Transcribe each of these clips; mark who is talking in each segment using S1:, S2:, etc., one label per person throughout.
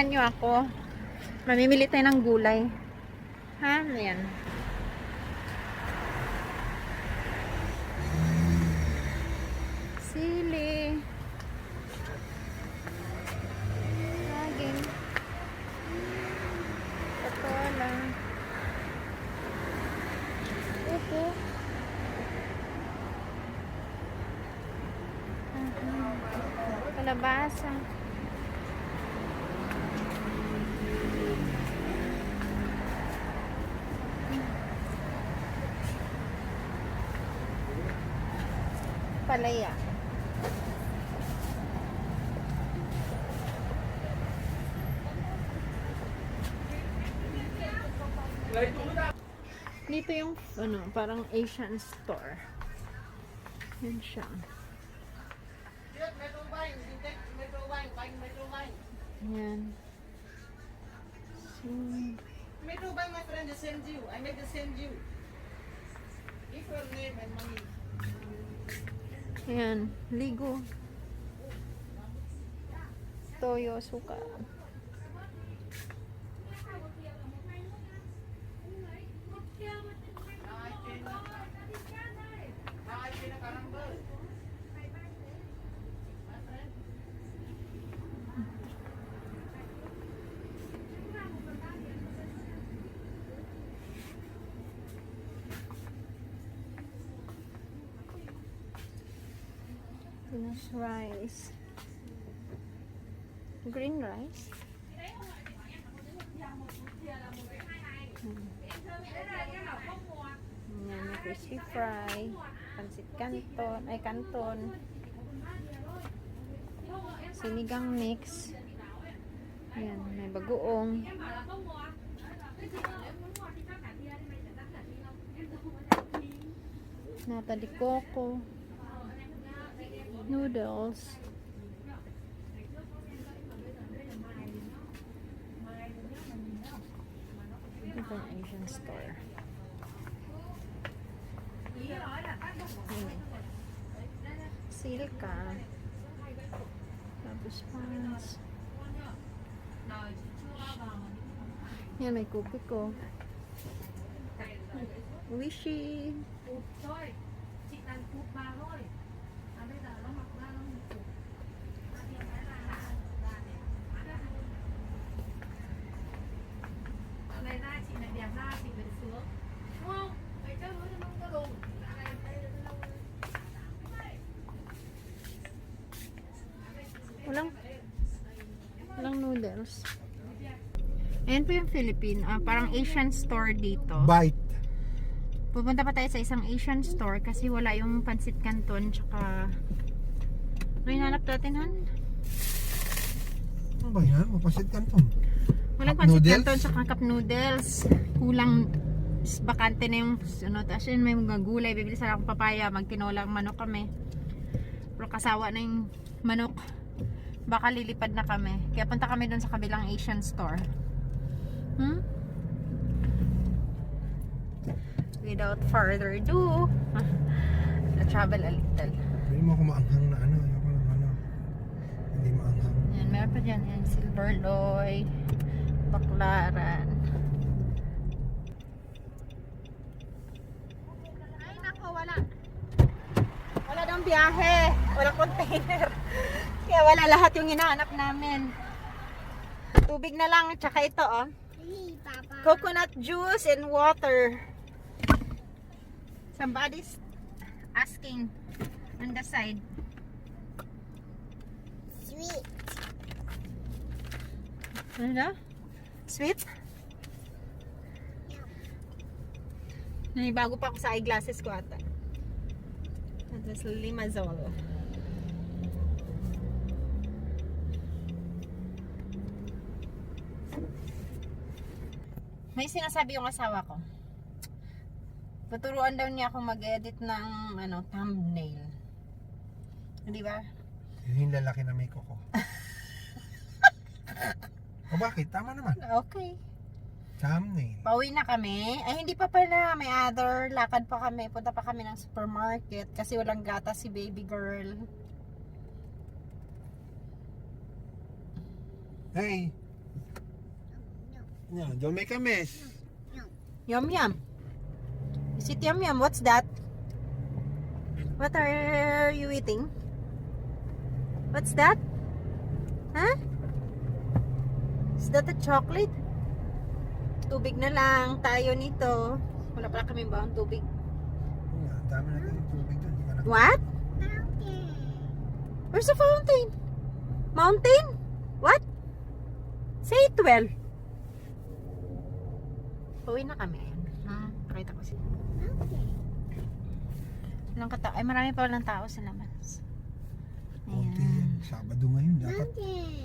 S1: Samahan nyo ako. Mamimili tayo ng gulay. Ha? Ayan. Sili. Saging. Patola. Upo. Aha. Kalabasa. Palaya. Dito yung, ano, parang Asian store. Yan siya. Yan. So,
S2: Metro Bank, my friend, send you. I made the send you. Give your name and money.
S1: Ayan, ligo. Toyo, suka. Pinas rice. Green rice. Yan, may crispy fry. Pansit canton. Ay, canton. Sinigang mix. Yan, may bagoong. Nata de coco. Noodles. Ito yung Asian store. Ayun. Silka. Tapos pants. Yan, may kupi ko. Wishy. Walang noodles. Ayan po yung Philippine. ah, parang Asian store dito.
S3: Bite.
S1: Pupunta pa tayo sa isang Asian store kasi wala yung pancit canton tsaka ano yung hanap natin han?
S3: Ano ba yan? Mapasit kanton.
S1: Walang
S3: Cup
S1: pancit
S3: noodles?
S1: canton tsaka cup noodles. Kulang bakante na yung ano, tapos yun may mga gulay. Bibili sana akong papaya. Magtinolang manok kami. Pero kasawa na yung manok. Baka lilipad na kami. Kaya punta kami dun sa kabilang Asian store. Hmm? Without further ado, let's travel a little.
S3: Pwede mo ako maanghang na ano. Ayoko ng ano. Hindi maanghang.
S1: Yan, meron pa dyan. Yan, Silverloy, Baklaran. Ay, nako, wala. Wala daw biyahe. Wala container. Kaya wala lahat yung hinahanap namin. Tubig na lang, tsaka ito, oh. Coconut juice and water. Somebody's asking on the side.
S4: Sweet.
S1: Ano na? Sweet? Nanibago pa ako sa eyeglasses ko ata. Tapos limazol. May sinasabi yung asawa ko. Tuturuan daw niya ako mag-edit ng ano, thumbnail. Di ba?
S3: Yun yung lalaki na may koko. o bakit? Tama naman.
S1: Okay.
S3: Thumbnail.
S1: Pauwi na kami. Ay, hindi pa pala. May other lakad pa kami. Punta pa kami ng supermarket kasi walang gata si baby girl.
S3: Hey, Yeah, don't make a mess.
S1: Yum yum. Is it yum yum? What's that? What are you eating? What's that? Huh? Is that a chocolate? Tubig na lang tayo nito. Wala pala kami baong tubig.
S3: Yeah, ang dami natin yung tubig doon. Na-
S1: What? Where's the fountain? Mountain? What? Say it well. Uwi na kami. Ayan. Ha? Pakita ko siya. Walang kata ay marami pa walang tao sa labas. Ayan.
S3: yan. Sabado ngayon. Dapat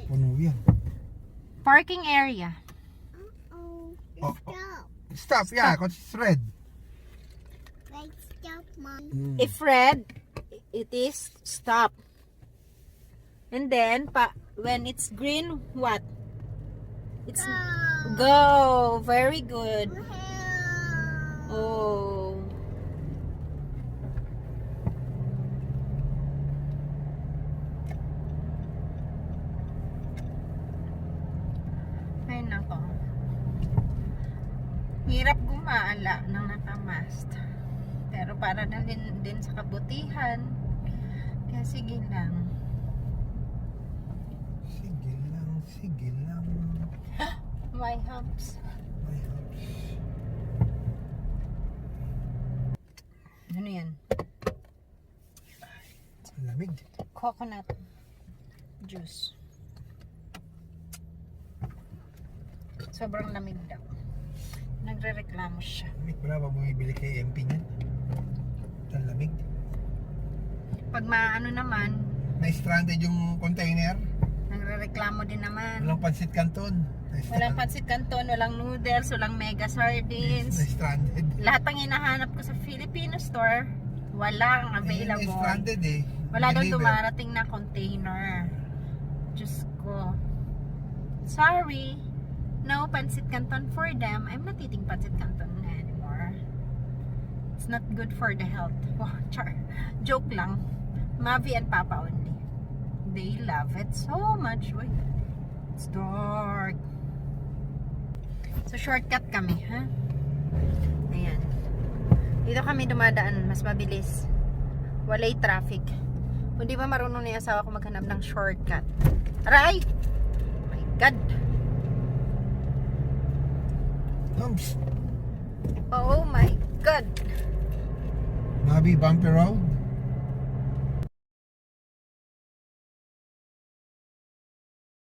S3: puno yan.
S1: Parking area.
S3: Oh, oh. Stop, yeah, because it's red. Mm.
S1: If red, it is stop. And then, pa, when it's green, what? It's go. Very good. Oh. Ay nako. Hirap gumaala ng nakamast. Pero para na din, din sa kabutihan. Kaya sige lang.
S3: Sige lang, sige lang.
S1: My humps.
S3: My house.
S1: Ano yan?
S3: Ang lamig.
S1: Coconut juice. Sobrang lamig daw. Nagre-reklamo siya.
S3: Lamig wala ba bumibili kay MP niyan? Ang lamig.
S1: Pag maano naman,
S3: Na-stranded yung container.
S1: nagre-reklamo din naman.
S3: Walang pansit canton.
S1: Walang pansit canton, walang noodles, walang mega sardines.
S3: Na-stranded.
S1: Lahat ng hinahanap ko sa Filipino store, walang available.
S3: Na-stranded eh.
S1: Wala
S3: Deliver.
S1: dumarating na container. Diyos ko. Sorry. No pancit canton for them. I'm not eating pancit canton anymore. It's not good for the health. Wow, char. Joke lang. Mavi and Papa only. They love it so much. Uy. It's dark. So shortcut kami, ha? Ayan. Dito kami dumadaan. Mas mabilis. Walay traffic. Kung di ba marunong na yung asawa ko maghanap ng shortcut. Aray! Oh my God!
S3: Humps.
S1: Oh my God!
S3: Mabi Bumpy Road.